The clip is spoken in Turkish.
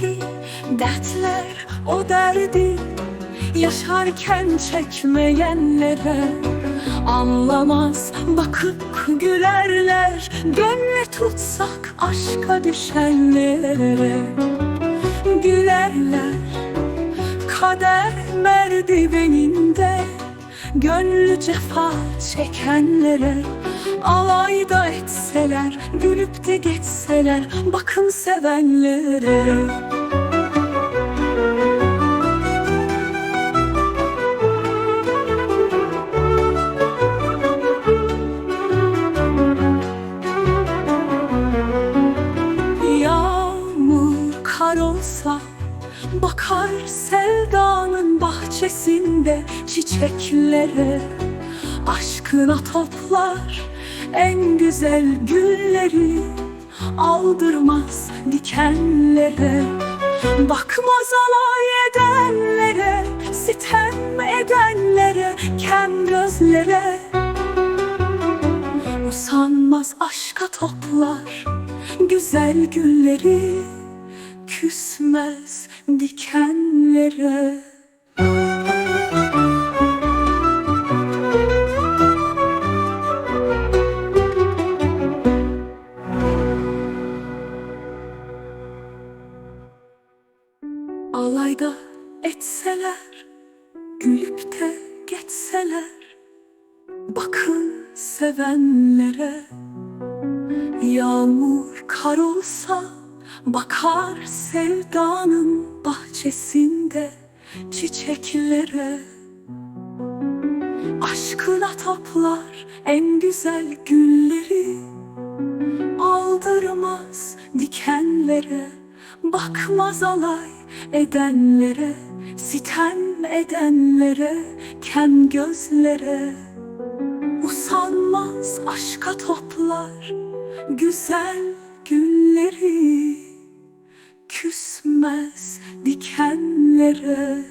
ki dertler o derdi. Yaşarken çekmeyenlere Anlamaz bakıp gülerler. Gönlü tutsak aşka düşenlere Gülerler. Kader merdiveninde Gönlü cefa çekenlere Alayda etseler, gülüp de geçseler Bakın sevenlere. Yağmur kar olsa Bakar sevdanın bahçesinde çiçeklere Aşkına toplar en güzel gülleri Aldırmaz dikenlere. Bakmaz alay edenlere Sitem edenlere Kem gözlere. Usanmaz aşka toplar güzel gülleri Küsmez dikenlere. Alayda etseler Gülüp de geçseler Bakın sevenlere. Yağmur kar olsa bakar sevdanın bahçesinde çiçeklere. Aşkına toplar en güzel gülleri. Aldırmaz dikenlere Bakmaz alay edenlere Sitem edenlere Kem gözlere. Usanmaz aşka toplar güzel gülleri Küsmez dikenlere